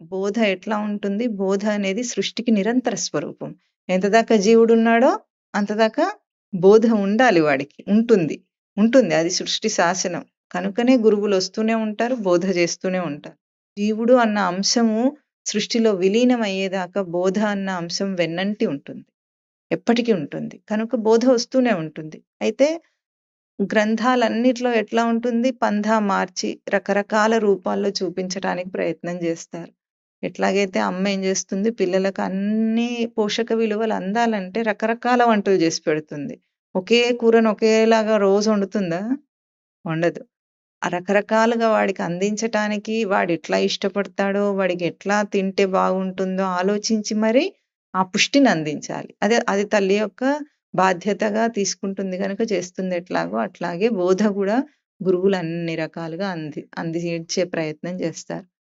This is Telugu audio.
బోధ ఎట్లా ఉంటుంది? బోధ అనేది సృష్టికి నిరంతర స్వరూపం. ఎంతదాకా జీవుడు ఉన్నాడో అంతదాకా బోధ ఉండాలి వాడికి. ఉంటుంది. ఉంటుంది. అది సృష్టి శాసనం. కనుకనే గురువులు వస్తూనే ఉంటారు. బోధ చేస్తూనే ఉంటారు. జీవుడు అన్న అంశము సృష్టిలో విలీనం అయ్యేదాకా బోధ అన్న అంశం వెన్నంటి ఉంటుంది. ఎప్పటికీ ఉంటుంది. కనుక బోధ వస్తూనే ఉంటుంది. అయితే గ్రంథాలన్నిట్లో ఎట్లా ఉంటుంది? పంథా మార్చి రకరకాల రూపాల్లో చూపించటానికి ప్రయత్నం చేస్తారు. ఎట్లాగైతే అమ్మ ఏం చేస్తుంది? పిల్లలకు అన్ని పోషక విలువలు అందాలంటే రకరకాల వంటలు చేసి పెడుతుంది. ఒకే కూరను ఒకేలాగా రోజు వండుతుందా? వండదు. ఆ రకరకాలుగా వాడికి అందించటానికి వాడు ఎట్లా ఇష్టపడతాడో, వాడికి ఎట్లా తింటే బాగుంటుందో ఆలోచించి మరి ఆ పుష్టిని అందించాలి. అదే అది తల్లి యొక్క బాధ్యతగా తీసుకుంటుంది కనుక చేస్తుంది ఎట్లాగో అట్లాగే బోధ కూడా గురువులు అన్ని రకాలుగా అంది అందించే ప్రయత్నం చేస్తారు.